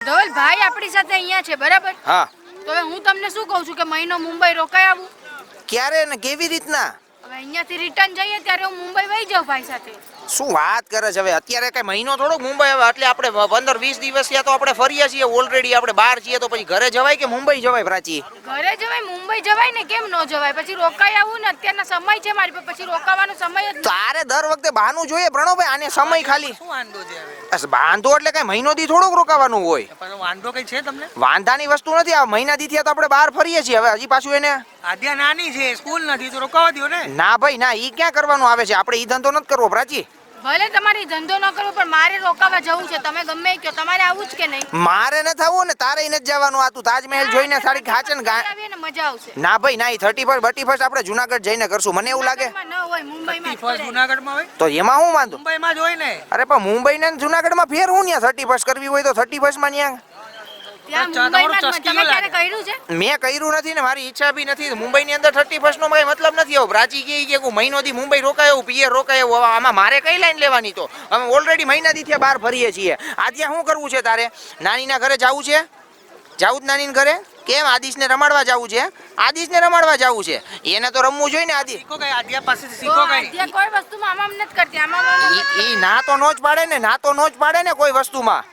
ધવલ ભાઈ આપણી સાથે અહીંયા છે બરાબર? હા. તો હવે હું તમને શું કહું છું કે મહિનો મુંબઈ રોકાઈ આવું? ક્યારે ને કેવી રીતના? અહીંયાથી રિટર્ન જઈએ ત્યારે હું મુંબઈ વહી જાઉં ભાઈ સાથે. શું વાત કરે છે? હવે અત્યારે કઈ મહિનો થોડો મુંબઈ હવે એટલે આપણે પંદર વીસ દિવસ થયા તો આપણે ફરીએ છીએ ઓલરેડી આપણે બહાર છીએ તો પછી ઘરે જવાય કે મુંબઈ જવાય પ્રાચી? ઘરે જવાય મુંબઈ જવાય ને કેમ ન જવાય? પછી રોકાઈ આવું ને અત્યારના સમય છે મારી પાસે પછી રોકાવાનો સમય જ તારે દર વખતે બહાનું જોઈએ પ્રણવભાઈ આને સમય ખાલી. શું વાંધો છે હવે? બસ બાંધો એટલે કઈ મહિનો દી થોડોક રોકાવાનું હોય. પણ વાંધો કઈ છે તમને? વાંધાની વસ્તુ નથી આ મહિના દી થયા તો આપણે બહાર ફરીએ છીએ હવે હજી પાછું એને આદ્યા નાની છે સ્કૂલ નથી તો રોકાવા દો ને. ના ભાઈ ના ઈ ક્યાં કરવાનું આવે છે? આપણે ઈ ધંધો નથી કરવો પ્રાચી ભલે તમારી ધંધો ન કરવો પણ મારે રોકાવા જવું છે. તમે ગમે કયો તમારે આવું જ કે નહીં? મારે ન થવું ને તારે ઈ નથી જવાનું. આ તું તાજમહેલ જોઈને સારી ખાચે ને ગાય મજા આવશે. ના ભાઈ ના થર્ટી ફર્સ્ટ બટી ફર્સ્ટ આપણે જુનાગઢ જઈને કરશું. મને એવું લાગે. ન હોય મુંબઈમાં જ ફર્સ્ટ કરે. જુનાગઢમાં હોય? તો એમાં હું વાંધો? મુંબઈમાં જ હોય ને. અરે પણ મુંબઈ ને જુનાગઢમાં ફેર હું ત્યાં થર્ટી ફર્સ્ટ કરવી હોય તો થર્ટી ફર્સ્ટમાં ત્યાં મેં કર્યું નથી ને મારી ઈચ્છા બી નથી. મુંબઈ ની અંદર થર્ટી ફર્સ્ટ નો કઈ મતલબ નથી આવો. પ્રાચી કે કે હું મહિનો થી મુંબઈ રોકાયો પિયર રોકાયો આમાં મારે કઈ લાઈન લેવાની તો? અમે ઓલરેડી મહિના થી ત્યાં બહાર ફરીએ છીએ. આજે શું કરવું છે તારે? નાનીના ઘરે જવું છે? જવું જ નાની ઘરે? કેમ આદિશને રમાડવા જવું છે? આદિશને રમાડવા જવું છે? એને તો રમવું જોઈએ ને આદિ. શીખો કઈ આદ્યા પાસેથી શીખો કઈ કોઈ વસ્તુમાં આમ આમ નથી કરતી આમ આમ આમ ઈ- ઈ ના તો નો જ પાડે ને ના તો નો જ પાડે ને કોઈ વસ્તુમાં.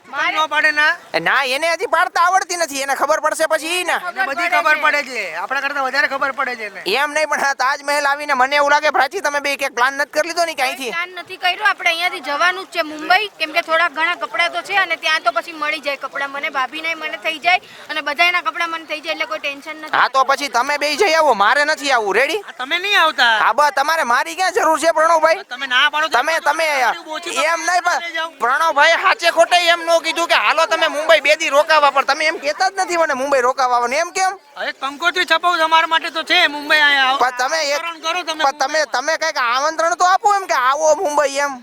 પાડે ના. ના એને હજી પાડતા આવડતી નથી એને ખબર પડશે પછી ઈ ના. બધી ખબર પડે છે. આપણા કરતા વધારે ખબર પડે છે એમ નહીં પણ તાજમહેલ આવીને મને એવું લાગે પ્રાચી તમે બે કે પ્લાન નથી કરી લીધો ને ક્યાંયથી? પ્લાન નથી કર્યો. આપણે અહીંયાથી જવાનું જ છે મુંબઈ. કેમ કે થોડા ઘણા કપડા તો છે અને ત્યાં તો પછી મળી જાય કપડા. મને ભાભીને મને થઈ જાય. અને બધાયના કપડાં મને થઈ જાય એટલે કોઈ ટેન્શન નથી. હા તો પછી તમે બે જઈ આવો મારે નથી આવવું. રેડી તમે નહીં આવતા? હા બસ તમારે મારી ક્યાં જરૂર છે પ્રણવભાઈ? તમે ના પાડો તમે તમે એમ નહીં પણ પ્રણવભાઈ સાચે ખોટે એમ નો કીધું કે હાલો તમે મુંબઈ બે દી રોકાવા પણ તમે એમ કહેતા જ નથી મને મુંબઈ ને એમ કેમ? અરે કંકોત્રી છપાવું તમારા માટે તો છે મુંબઈ આયા પણ તમે એક કરો તમે તમે તમે કંઈક આમંત્રણ તો આપો એમ કે આવો મુંબઈ એમ.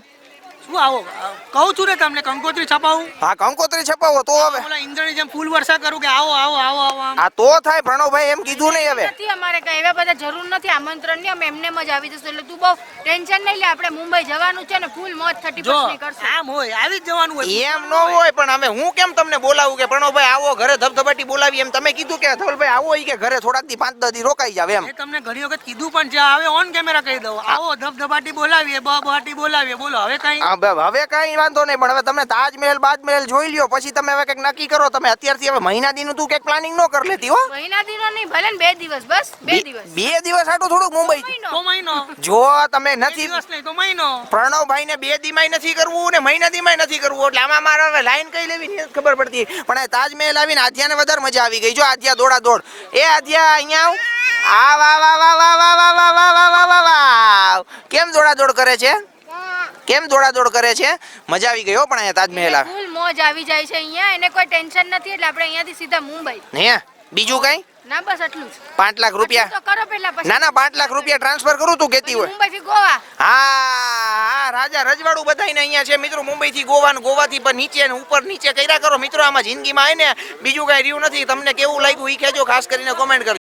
શું આવો? કહું છું ને તમને કંકોત્રી છપાવું? હા કંકોત્રી છપાવો તો હવે. ઓલા ઇન્દ્રની જેમ ફૂલ વર્ષા કરું કે આવો આવો આવો આવો આ તો થાય પ્રણવભાઈ એમ કીધું નહીં હવે. નથી અમારે કઈ એવા બધા જરૂર નથી. આમંત્રણની અમે એમને જ આવી જશું. એટલે તું બહુ ટેન્શન નહીં લે આપણે મુંબઈ જવાનું છે ને ફૂલ મોજ થર્ટી જો ની કરશું. આમ હોય આવી જ જવાનું હોય એમ ન હોય પણ હવે હું કેમ તમને બોલાવું કે પ્રણવભાઈ આવો ઘરે ધબધબાટી બોલાવી એમ તમે કીધું કે ધવલભાઈ આવો ઈ કે ઘરે થોડાક દી પાંચ દસ દી રોકાઈ જાવ એમ. તમને ઘણી વખત કીધું પણ જે આવે ઓન કેમેરા કહી દઉં. આવો ધબધબાટી બોલાવીએ બબાટી બોલાવીએ. બોલો હવે કઈ? હવે કઈ વાંધો નહીં પણ હવે તમે તાજમહેલ બાજમહેલ જોઈ લ્યો પછી તમે હવે કંઈક નક્કી કરો તમે અત્યારથી હવે મહિના દીનું તું કંઈક પ્લાનિંગ ન કરી લેતી હો મહિના દિનો નહીં ભલે બે દિવસ બસ બે દિવસ બે દિવસ આટલું થોડુંક મુંબઈ તો મહિનો જો તમે નથી દિવસ નહીં તો મહિનો પ્રણવભાઈ ને બે દિમાય નથી કરવું ને મહિના દિમાય નથી કરવું એટલે આમાં મારે હવે લાઈન કઈ લેવી ને ખબર પડતી પણ આ તાજમહેલ આવીને આધ્યાને વધારે મજા આવી ગઈ જો આધ્યા દોડા દોડ એ આધ્યા અહીંયા આવ આ વા વા વા વા વા વા વા વા વા વા વાહ કેમ દોડા દોડ કરે છે કેમ દોડાદોડ કરે છે? મજા આવી ગઈ હો પણ અહીંયા તાજમહેલ આવે ફૂલ મોજ આવી જાય છે અહીંયા એને કોઈ ટેન્શન નથી એટલે આપણે અહીંયાથી સીધા મુંબઈ. અહીંયા બીજું કઈ? ના બસ એટલું જ. પાંચ લાખ રૂપિયા. તો કરો પહેલા પછી. ના ના પાંચ લાખ રૂપિયા ટ્રાન્સફર કરું તું કેતી હોય. મુંબઈ થી ગોવા. હા હા રાજા રજવાડું બધાઈને અહીંયા છે. મિત્રો મુંબઈ થી ગોવા ને ગોવા થી પણ નીચે ને ઉપર નીચે કર્યા કરો. મિત્રો આમાં જિંદગીમાં આવીને બીજું કઈ રહ્યું નથી. તમને કેવું લાગ્યું ઈ કહેજો ખાસ કરીને કોમેન્ટ કરજો.